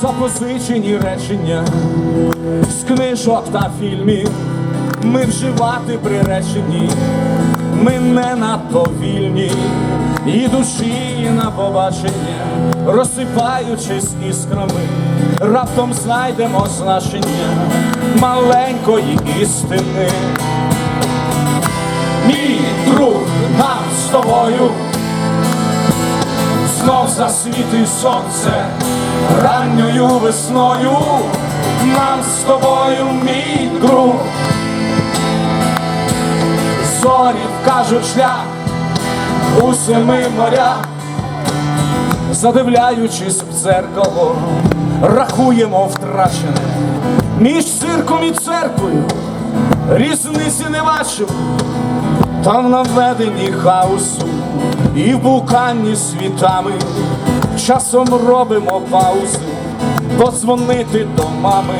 запозичені речення з книжок та фільмів. Ми вживати приречені, ми не надто вільні, і душі на побачення, розсипаючись іскрами, раптом знайдемо значення маленької істини. Мій друг нам з тобою знов засвітить сонце ранньою весною. Нам з тобою, мій друг, зорі вкажуть шлях у семи морях, задивляючись в дзеркало, рахуємо втрачене між цирком і церквою, різниці не бачимо. Та в наведенні хаосу і в буканні світами часом робимо паузу, подзвонити до мами.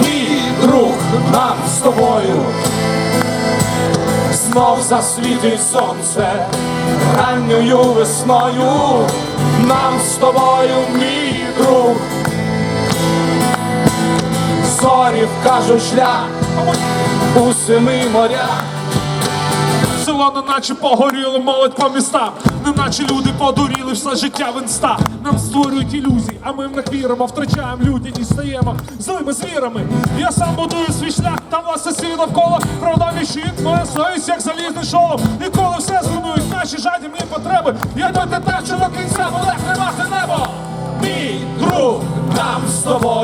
Мій друг нам з тобою знов засвітить сонце ранньою весною. Нам з тобою, мій друг, зорі вкажуть шлях у семи морях. Село неначе погоріло, молодь по містам, неначе люди подуріли все життя в інста. Нам створюють ілюзії, а ми в них віримо, втрачаємо людяність, стаємо злими звірами. Я сам будую свій шлях, та власне свій навколо правдові щит, моя совість, як залізний шолом. Коли все зруйнують наші жадібні потреби, я дойти так, що до кінця буде тримати небо. Мій друг, нам з тобою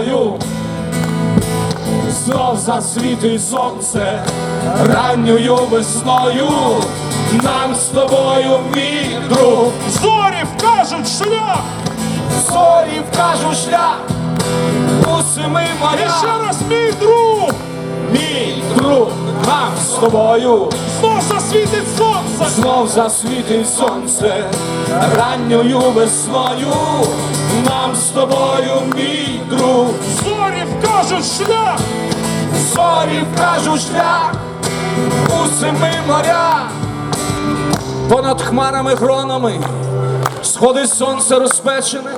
знов засвітить сонце ранньою весною. Нам з тобою, мій друг, Зорі вкажуть шлях! зорі вкажуть шлях у семи І ще раз мій друг! Мій друг, нам з тобою Знов засвітить сонце! знов засвітить сонце ранньою весною. Нам з тобою, мій друг, Зорі вкажуть шлях! зорі вкажуть шлях у семи морях. Понад хмарами гронами сходить сонце розпечене,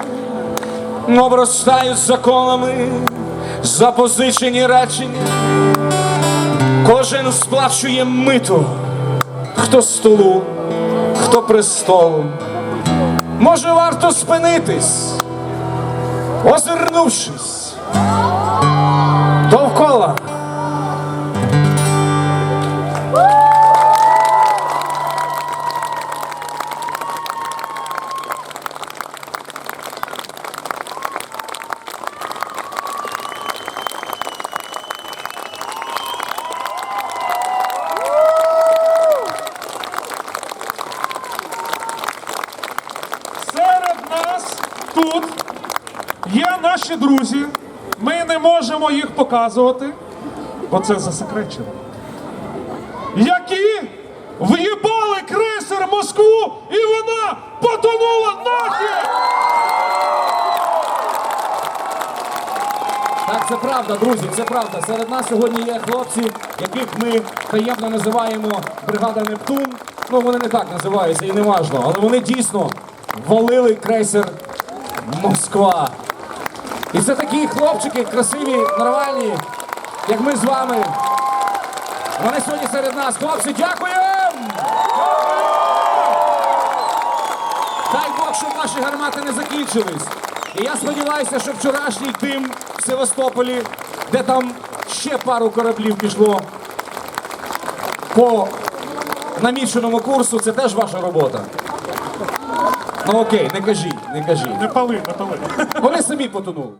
обростають законами запозичені речення. Кожен сплачує мито, хто столу, хто престолом. Може, варто спинитись, озирнувшись довкола. Серед тут є наші друзі. Ми не можемо їх показувати, бо це засекречено. Які в'їбали крейсер Москву і вона потонула нахід! Так, це правда, друзі, це правда. Серед нас сьогодні є хлопці, яких ми таємно називаємо бригада Нептун. Ну, вони не так називаються і не важно, але вони дійсно валили крейсер Москва. І це такі хлопчики, красиві, нормальні, як ми з вами. Вони сьогодні серед нас. Хлопці, дякуємо! Дай Бог, щоб наші гармати не закінчились. І я сподіваюся, що вчорашній тим в Севастополі, де там ще пару кораблів пішло по наміченому курсу, це теж ваша робота. Ну окей, не кажіть, не кажіть. Не пали, не пали. Вони самі потонули.